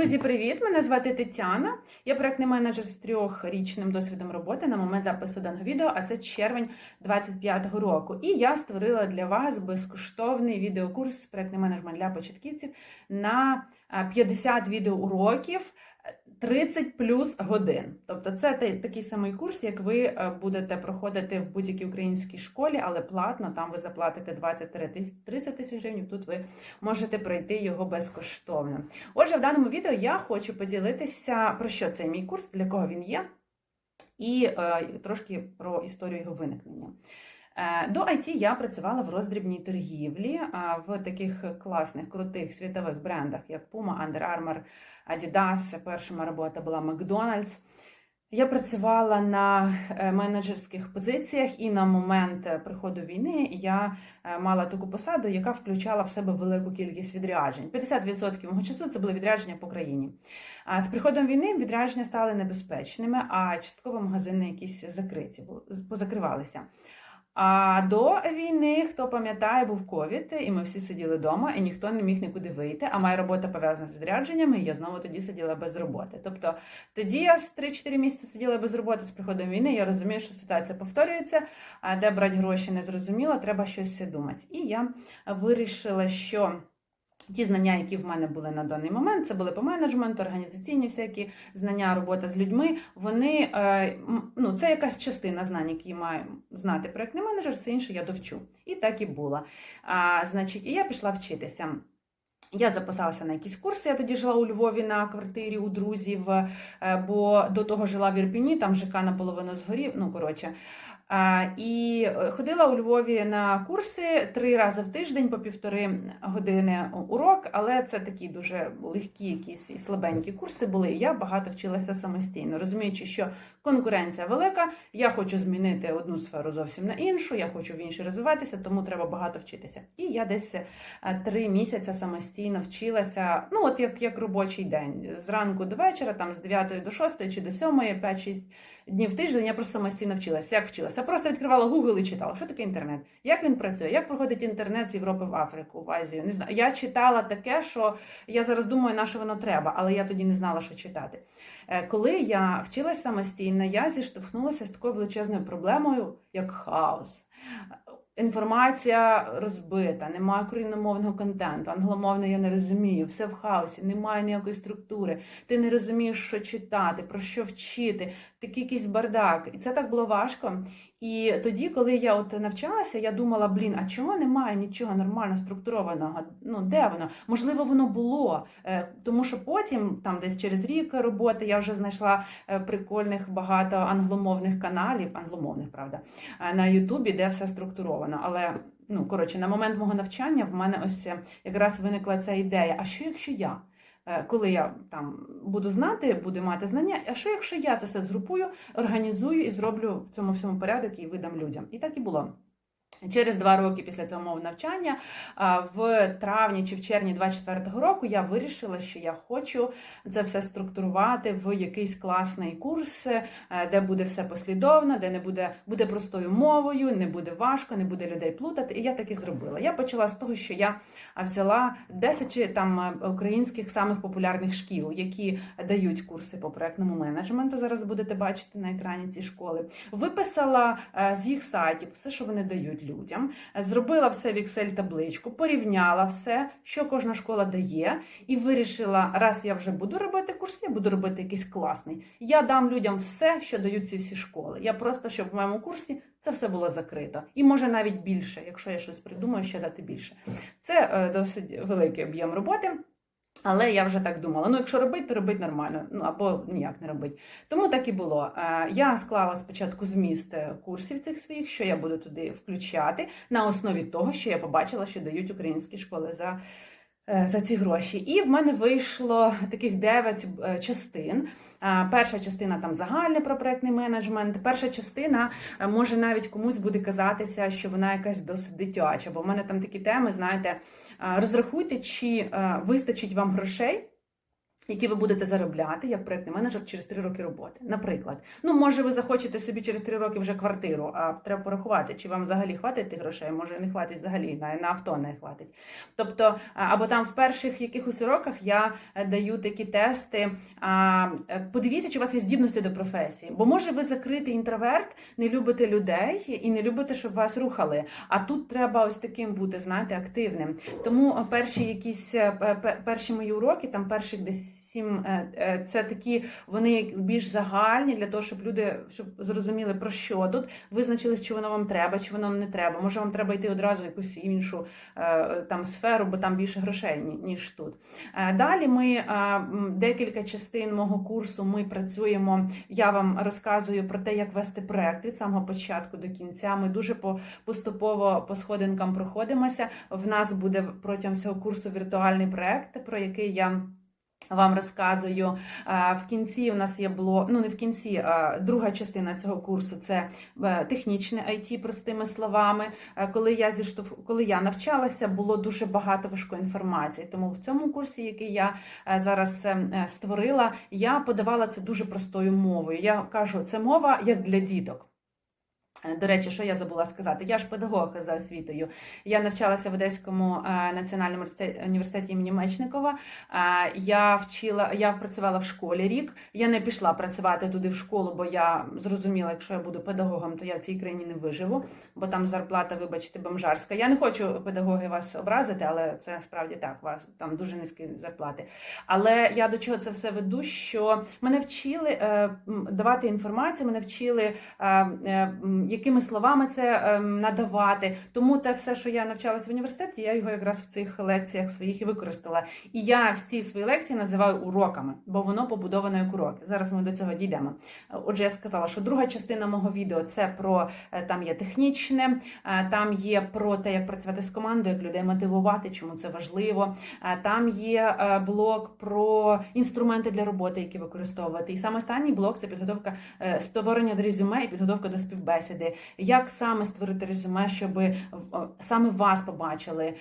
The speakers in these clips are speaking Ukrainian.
Друзі, привіт! Мене звати Тетяна. Я проектний менеджер з трьохрічним досвідом роботи на момент запису даного відео, а це червень 25-го року. І я створила для вас безкоштовний відеокурс проектний менеджмент для початківців на а, 50 відеоуроків. 30 плюс годин. Тобто це та- такий самий курс, як ви е, будете проходити в будь-якій українській школі, але платно, там ви заплатите 20-30 тисяч гривень, тут ви можете пройти його безкоштовно. Отже, в даному відео я хочу поділитися про що цей мій курс, для кого він є, і е, трошки про історію його виникнення. Е, До IT я працювала в роздрібній торгівлі в таких класних, крутих світових брендах, як Puma, Under Armour, Adidas. Перша моя робота була McDonald's. Я працювала на е, менеджерських позиціях, і на момент е, приходу війни я е, мала таку посаду, яка включала в себе велику кількість відряджень. 50% мого часу це були відрядження по країні. А з приходом війни відрядження стали небезпечними, а частково магазини якісь закриті, позакривалися. А до війни, хто пам'ятає, був ковід, і ми всі сиділи вдома, і ніхто не міг нікуди вийти. А моя робота пов'язана з відрядженнями, і я знову тоді сиділа без роботи. Тобто тоді я з 3-4 місяці сиділа без роботи з приходом війни. Я розумію, що ситуація повторюється, а де брати гроші не зрозуміло, треба щось думати. І я вирішила, що. Ті знання, які в мене були на даний момент, це були по менеджменту, організаційні всякі знання, робота з людьми. Вони е, ну це якась частина знань, які має знати проектний менеджер, все інше я довчу. І так і було. А, значить, і я пішла вчитися. Я записалася на якісь курси. Я тоді жила у Львові на квартирі у друзів, е, бо до того жила в Ірпіні, там ЖК наполовину згорів. Ну коротше. І е, ходила у Львові на курси три рази в тиждень по півтори години урок, але це такі дуже легкі, якісь і слабенькі курси були. Я багато вчилася самостійно, розуміючи, що конкуренція велика. Я хочу змінити одну сферу зовсім на іншу, я хочу в іншій розвиватися, тому треба багато вчитися. І я десь е, три місяці самостійно вчилася. Ну, от як, як робочий день, зранку до вечора, там з 9 до 6 чи до 7, 5-6 днів в тиждень я просто самостійно вчилася. Як вчилася? Просто відкривала Google і читала, що таке інтернет, як він працює, як проходить інтернет з Європи в Африку, в Азію. Не знаю. Я читала таке, що я зараз думаю, на що воно треба, але я тоді не знала, що читати. Е, Коли я вчилася самостійно, я зіштовхнулася з такою величезною проблемою, як хаос. Інформація розбита, немає україномовного контенту, англомовний я не розумію, все в хаосі, немає ніякої структури. Ти не розумієш, що читати, про що вчити, такий якийсь бардак. І це так було важко. І тоді, коли я от навчалася, я думала, блін, а чого немає нічого нормально структурованого? Ну де воно? Можливо, воно було, Е, тому що потім, там десь через рік роботи, я вже знайшла е, прикольних багато англомовних каналів, англомовних, правда, е, на Ютубі, де все структуровано. Але ну коротше, на момент мого навчання в мене ось якраз виникла ця ідея. А що якщо я? Е, Коли я там буду знати, буду мати знання, а що якщо я це все згрупую, організую і зроблю в цьому всьому порядок і видам людям? І так і було. Через два роки після цього мого навчання, в травні чи в червні 24-го року, я вирішила, що я хочу це все структурувати в якийсь класний курс, е, де буде все послідовно, де не буде буде простою мовою, не буде важко, не буде людей плутати. І я так і зробила. Я почала з того, що я взяла 10 чи там е, українських самих популярних шкіл, які дають курси по проектному менеджменту. Зараз будете бачити на екрані ці школи. Виписала е, з їх сайтів все, що вони дають людям, зробила все в Excel табличку, порівняла все, що кожна школа дає, і вирішила, раз я вже буду робити курс, я буду робити якийсь класний. Я дам людям все, що дають ці всі школи. Я просто, щоб в моєму курсі це все було закрито. І може навіть більше, якщо я щось придумаю, ще дати більше. Це е, досить великий об'єм роботи. Але я вже так думала: ну, якщо робити, то робити нормально, ну або ніяк не робити. Тому так і було. Е, Я склала спочатку зміст е, курсів цих своїх, що я буду туди включати, на основі того, що я побачила, що дають українські школи за. Е, За ці гроші, і в мене вийшло таких 9 е, частин. Перша частина там загальне про проектний менеджмент. Перша частина е, може навіть комусь буде казатися, що вона якась досить дитяча, бо в мене там такі теми, знаєте, розрахуйте, чи вистачить вам грошей які ви будете заробляти як проєктний менеджер через 3 роки роботи. Наприклад, ну може ви захочете собі через 3 роки вже квартиру, а треба порахувати, чи вам взагалі хватить тих грошей, може не хватить взагалі, на, на авто не хватить. Тобто, або там в перших якихось уроках я е, даю такі тести. Е, подивіться, чи у вас є здібності до професії. Бо може ви закритий інтроверт, не любите людей і не любите, щоб вас рухали. А тут треба ось таким бути, знаєте, активним. Тому перші якісь е, пе- пе- перші мої уроки, там перших десь. Сім е, е, це такі вони більш загальні для того, щоб люди щоб зрозуміли про що тут, визначили, чи воно вам треба, чи воно вам не треба. Може, вам треба йти одразу в якусь іншу е, там сферу, бо там більше грошей ніж тут. Далі ми декілька частин мого курсу ми працюємо. Я вам розказую про те, як вести проект від самого початку до кінця. Ми дуже поступово по сходинкам проходимося. В нас буде протягом цього курсу віртуальний проект, про який я. Вам розказую в кінці. У нас є блок, ну не в кінці, а друга частина цього курсу це е, технічне IT, простими словами. Е, Коли я зіштовх... коли я навчалася, було дуже багато важкої інформації. Тому в цьому курсі, який я е, зараз створила, я подавала це дуже простою мовою. Я кажу, це мова як для діток. Е, До речі, що я забула сказати? Я ж педагог за освітою. Я навчалася в Одеському е, національному університеті- імені Мечникова. Е, Я вчила, я працювала в школі рік. Я не пішла працювати туди в школу, бо я зрозуміла, якщо я буду педагогом, то я в цій країні не виживу, бо там зарплата, вибачте, бомжарська. Я не хочу педагоги вас образити, але це справді так. Вас там дуже низькі зарплати. Але я до чого це все веду? Що мене вчили давати інформацію, мене вчили якими словами це е, надавати. Тому те все, що я навчалася в університеті, я його якраз в цих лекціях своїх і використала. І я всі свої лекції називаю уроками, бо воно побудовано як уроки. Зараз ми до цього дійдемо. Отже, я сказала, що друга частина мого відео це про е, там є технічне, е, там є про те, як працювати з командою, як людей мотивувати, чому це важливо. Е, Там є е, блок про інструменти для роботи, які використовувати. І саме останній блок це підготовка е, створення до резюме і підготовка до співбесіди. Як саме створити резюме, щоб саме вас побачили,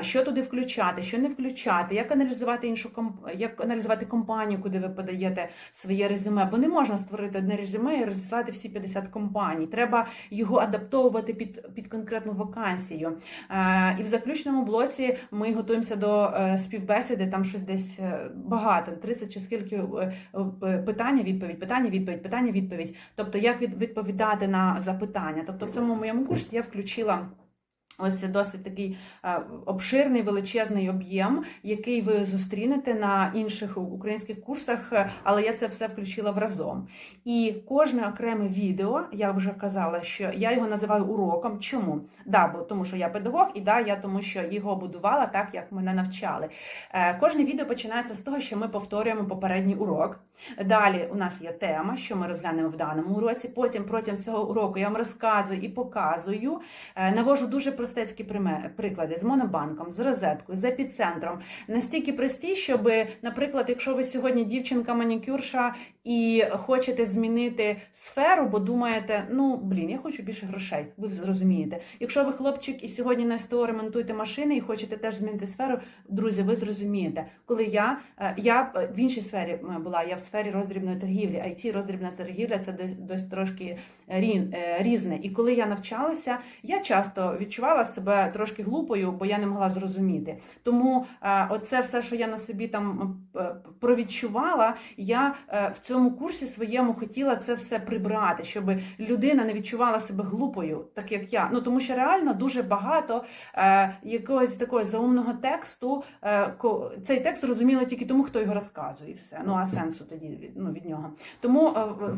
що туди включати, що не включати, як аналізувати іншу як аналізувати компанію, куди ви подаєте своє резюме. Бо не можна створити одне резюме і розіслати всі 50 компаній. Треба його адаптовувати під, під конкретну вакансію. І в заключному блоці ми готуємося до е, співбесіди. Там щось десь е, багато, 30 чи скільки е, питання, відповідь, питання, відповідь, питання, відповідь. Тобто, як відповідати на запитання. Тобто, в цьому моєму курсі я включила. Ось досить такий е, обширний величезний об'єм, який ви зустрінете на інших українських курсах, е, але я це все включила в разом. І кожне окреме відео, я вже казала, що я його називаю уроком. Чому? Да, бо тому що я педагог, і да, я тому, що його будувала так, як мене навчали. Е, Кожне відео починається з того, що ми повторюємо попередній урок. Далі у нас є тема, що ми розглянемо в даному уроці. Потім протягом цього уроку я вам розказую і показую. Навожу дуже простецькі приме- приклади з монобанком, з розеткою, з епіцентром. Настільки прості, щоб, наприклад, якщо ви сьогодні дівчинка-манікюрша і хочете змінити сферу, бо думаєте, ну блін, я хочу більше грошей. Ви зрозумієте. Якщо ви хлопчик і сьогодні на СТО ремонтуєте машини і хочете теж змінити сферу, друзі, ви зрозумієте. Коли я, е, я в іншій сфері е, була, я в сфері роздрібної торгівлі, IT роздрібна торгівля це десь, десь трошки е, різне. І коли я навчалася, я часто відчувала себе трошки глупою, бо я не могла зрозуміти. Тому е, оце все, що я на собі там е, провідчувала, я е, в цьому курсі своєму хотіла це все прибрати, щоб людина не відчувала себе глупою, так як я. Ну тому що реально дуже багато е, якогось такого заумного тексту. Е, цей текст зрозуміли тільки тому, хто його розказує, і все. Ну а сенсу тоді від, ну, від нього. Тому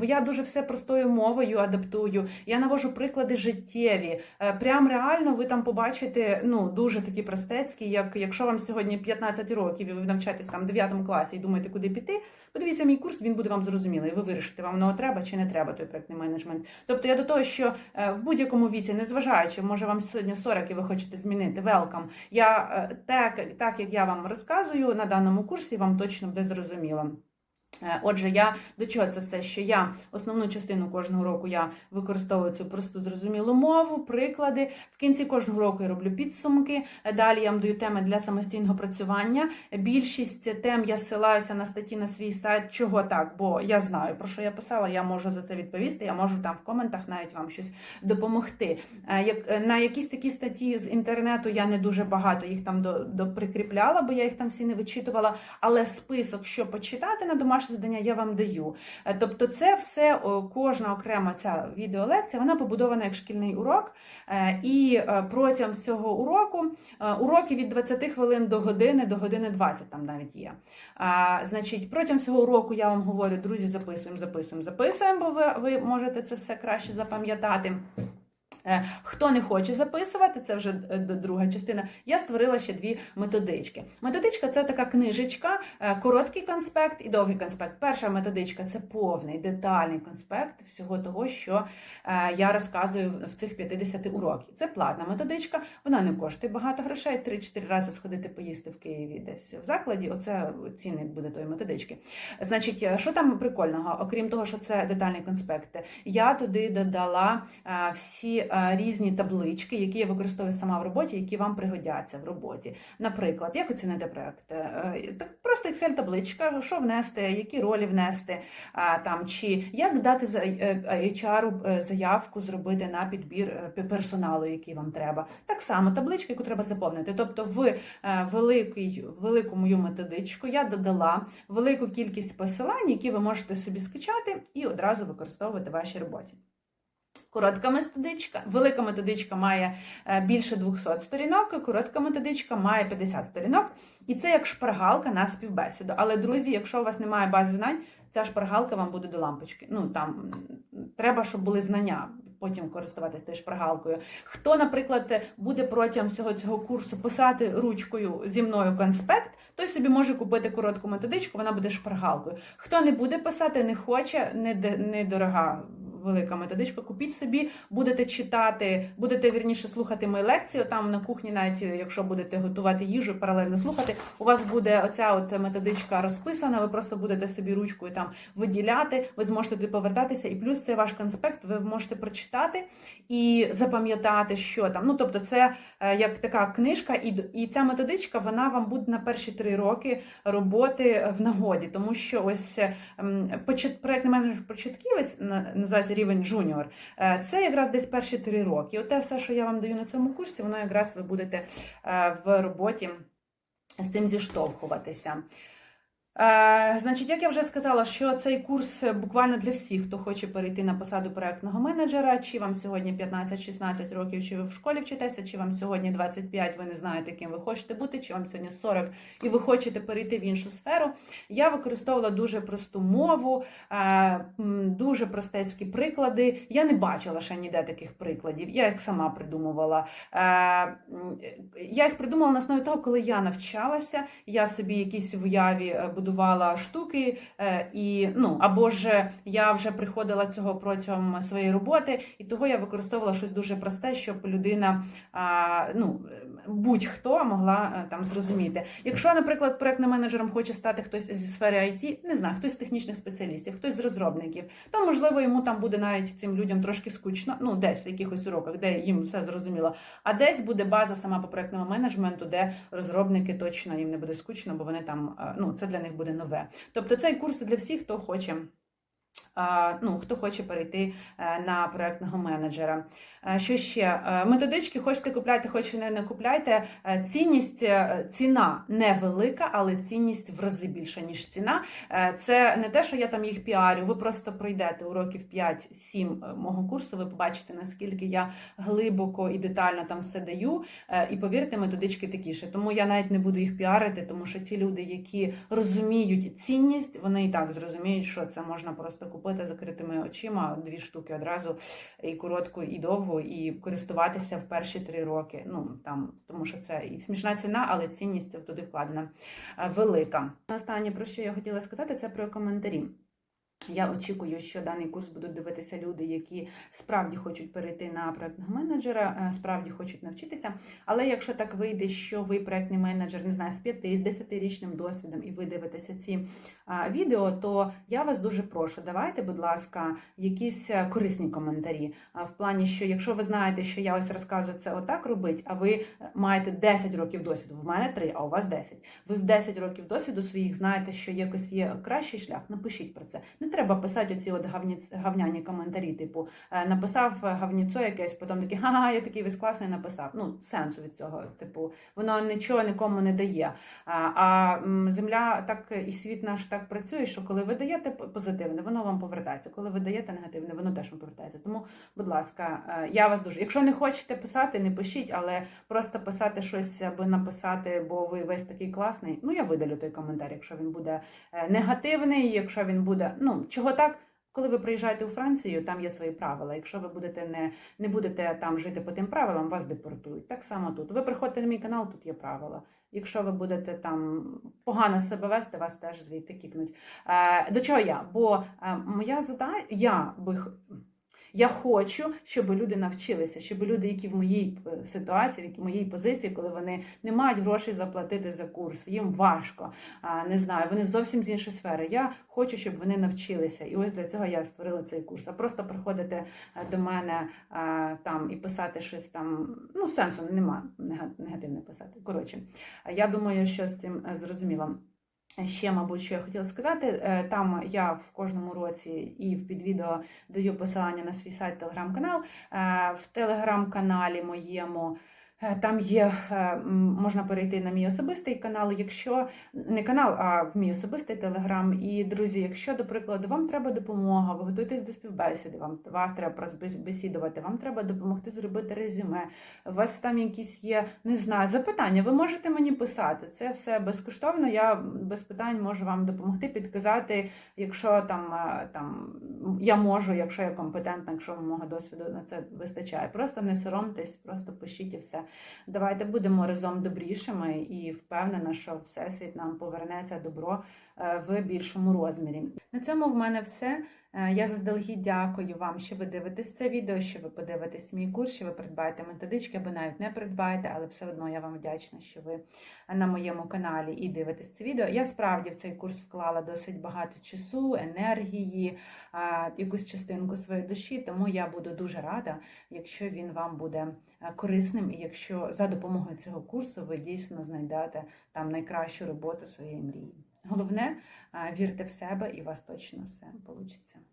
е, я дуже все простою мовою адаптую. Я навожу приклади життєві. Е, Прям реально ви там побачите ну дуже такі простецькі, як якщо вам сьогодні 15 років і ви навчаєтесь там в 9 класі і думаєте, куди піти. Подивіться мій курс, він буде вам зрозумілий. Ви вирішите, вам воно треба чи не треба той проектний менеджмент. Тобто я до того, що е, в будь-якому віці, незважаючи, може вам сьогодні 40 і ви хочете змінити welcome, Я е, так, так як я вам розказую на даному курсі, вам точно буде зрозуміло. Е, Отже, я до чого це все? Що я основну частину кожного року я використовую цю просту зрозумілу мову, приклади. В кінці кожного року я роблю підсумки. Е, Далі я вам даю теми для самостійного працювання. Більшість тем я ссилаюся на статті на свій сайт. Чого так? Бо я знаю про що я писала. Я можу за це відповісти. Я можу там в коментах навіть вам щось допомогти. Е, на якісь такі статті з інтернету я не дуже багато їх там до, прикріпляла, бо я їх там всі не вичитувала. Але список, що почитати на домашнє завдання, я вам даю. Е, Тобто, це все кожна окрема ця відеолекція, вона побудована як шкільний урок. Е, І е, протягом всього уроку уроки від 20 хвилин до години, до години 20 там навіть є. Значить, протягом всього уроку я вам говорю, друзі, записуємо, записуємо, записуємо, бо ви, ви можете це все краще запам'ятати. Е, Хто не хоче записувати, це вже е, друга частина. Я створила ще дві методички. Методичка це така книжечка, е, короткий конспект і довгий конспект. Перша методичка це повний детальний конспект всього того, що я розказую в цих 50 уроків. Це платна методичка, вона не коштує багато грошей. 3-4 рази сходити поїсти в Києві десь в закладі. Оце цінник буде тої методички. Значить, що там прикольного? Окрім того, що це детальний конспект, я туди додала всі різні таблички, які я використовую сама в роботі, які вам пригодяться в роботі. Наприклад, як оцінити проект? Е, Так просто Excel-табличка, що внести, які ролі внести, там чи як дати е, HR е, заявку зробити на підбір е, персоналу, який вам треба. Так само табличка, яку треба заповнити. Тобто, в е, великий, велику мою методичку я додала велику кількість посилань, які ви можете собі скачати і одразу використовувати в вашій роботі. Коротка методичка, велика методичка має е, більше 200 сторінок, коротка методичка має 50 сторінок. І це як шпаргалка на співбесіду. Але, друзі, якщо у вас немає бази знань, ця шпаргалка вам буде до лампочки. Ну там треба, щоб були знання. Потім користуватися тією шпаргалкою. Хто, наприклад, буде протягом всього цього курсу писати ручкою зі мною конспект, той собі може купити коротку методичку, вона буде шпаргалкою. Хто не буде писати, не хоче, не, де- не дорога велика методичка, купіть собі, будете читати, будете вірніше слухати мої лекції. Там на кухні, навіть якщо будете готувати їжу, паралельно слухати, у вас буде оця от методичка розписана. Ви просто будете собі ручкою там виділяти. Ви зможете туди повертатися, і плюс це ваш конспект. Ви можете прочитати і запам'ятати, що там. Ну тобто, це е, як така книжка, і, і ця методичка вона вам буде на перші три роки роботи в нагоді, тому що ось ем, проектний менеджер початківець на- рівень джуніор. Е, Це якраз десь перші три роки. Оте все, що я вам даю на цьому курсі, воно якраз ви будете е, в роботі з цим зіштовхуватися. Значить, як я вже сказала, що цей курс буквально для всіх, хто хоче перейти на посаду проектного менеджера, чи вам сьогодні 15-16 років, чи ви в школі вчитеся, чи вам сьогодні 25, ви не знаєте, ким ви хочете бути, чи вам сьогодні 40 і ви хочете перейти в іншу сферу. Я використовувала дуже просту мову, дуже простецькі приклади. Я не бачила ще ніде таких прикладів. Я їх сама придумувала. Я їх придумала на основі того, коли я навчалася, я собі якісь в уяві е, будувала штуки, е, і ну або ж я вже приходила цього протягом своєї роботи, і того я використовувала щось дуже просте, щоб людина ну будь-хто могла е, там зрозуміти. Якщо, наприклад, проектним менеджером хоче стати хтось зі сфери IT, не знаю, хтось з технічних спеціалістів, хтось з розробників, то можливо йому там буде навіть цим людям трошки скучно, ну десь в якихось уроках, де їм все зрозуміло. А десь буде база сама по проектному менеджменту, де розробники точно їм не буде скучно, бо вони там е, ну це для них буде нове. Тобто цей курс для всіх, хто хоче. Ну, хто хоче перейти е, на проектного менеджера. Е, Що ще? Е, Методички хочете купляйте, хочете не, купляйте. Цінність, ціна невелика, але цінність в рази більша, ніж ціна. Це не те, що я там їх піарю. Ви просто пройдете уроків 5-7 мого курсу. Ви побачите, наскільки я глибоко і детально там все даю. І повірте, методички такіше. Тому я навіть не буду їх піарити, тому що ті люди, які розуміють цінність, вони і так зрозуміють, що це можна просто купити закритими очима, дві штуки одразу, і коротку, і довгу, і користуватися в перші три роки. Ну там, тому що це і смішна ціна, але цінність туди вкладена е, велика. Останнє про що я хотіла сказати, це про коментарі. Я очікую, що даний курс будуть дивитися люди, які справді хочуть перейти на проектного менеджера, е, справді хочуть навчитися. Але якщо так вийде, що ви проектний менеджер, не знаю, з 5 з 10-річним досвідом, і ви дивитеся ці відео, то я вас дуже прошу, давайте, будь ласка, якісь е, корисні коментарі. А, В плані, що якщо ви знаєте, що я ось розказую це отак робить, а ви е, маєте 10 років досвіду, в мене 3, а у вас 10. Ви в 10 років досвіду своїх знаєте, що якось є кращий шлях, напишіть про це. Треба писати оці от гавніц, гавняні коментарі, типу е, написав гавніцо якесь, потім такий, ха-ха, я такий весь класний написав. Ну, сенсу від цього, типу, воно нічого нікому не дає. А, а земля так і світ наш так працює, що коли ви даєте позитивне, воно вам повертається. Коли ви даєте негативне, воно теж вам повертається. Тому, будь ласка, е, я вас дуже. Якщо не хочете писати, не пишіть, але просто писати щось аби написати, бо ви весь такий класний. Ну я видалю той коментар, якщо він буде е, негативний, якщо він буде, ну чого так. Коли ви приїжджаєте у Францію, там є свої правила. Якщо ви будете не, не будете там жити по тим правилам, вас депортують. Так само тут. Ви приходите на мій канал, тут є правила. Якщо ви будете там погано себе вести, вас теж звідти кікнуть. Е, до чого я? Бо е, моя задача, я би я хочу, щоб люди навчилися, щоб люди, які в моїй е, ситуації, в моїй позиції, коли вони не мають грошей заплатити за курс, їм важко, не знаю, вони зовсім з іншої сфери. Я хочу, щоб вони навчилися. І ось для цього я створила цей курс. А просто приходити е, до мене там і писати щось там, ну сенсу нема негативне писати. Коротше, я думаю, що з цим е, зрозуміло. Ще, мабуть, що я хотіла сказати, е, там я в кожному році і в підвідео даю посилання на свій сайт, телеграм-канал. Е, В телеграм-каналі моєму там є, е, можна перейти на мій особистий канал, якщо не канал, а в мій особистий телеграм. І друзі, якщо, до прикладу, вам треба допомога, ви готуєтесь до співбесіди, вам вас треба розбесідувати, вам треба допомогти зробити резюме. У вас там якісь є, не знаю, запитання. Ви можете мені писати. Це все безкоштовно. Я без питань можу вам допомогти, підказати, якщо там, е, там я можу, якщо я компетентна, якщо мого досвіду на це вистачає. Просто не соромтесь, просто пишіть і все. Давайте будемо разом добрішими і впевнена, що всесвіт нам повернеться добро в більшому розмірі. На цьому в мене все. Е, Я заздалегідь дякую вам, що ви дивитесь це відео, що ви подивитесь мій курс, що ви придбаєте методички, або навіть не придбаєте, але все одно я вам вдячна, що ви на моєму каналі і дивитесь це відео. Я справді в цей курс вклала досить багато часу, енергії, якусь частинку своєї душі, тому я буду дуже рада, якщо він вам буде е, корисним, і якщо за допомогою цього курсу ви дійсно знайдете там найкращу роботу своєї мрії. Головне, вірте в себе, і у вас точно все вийде.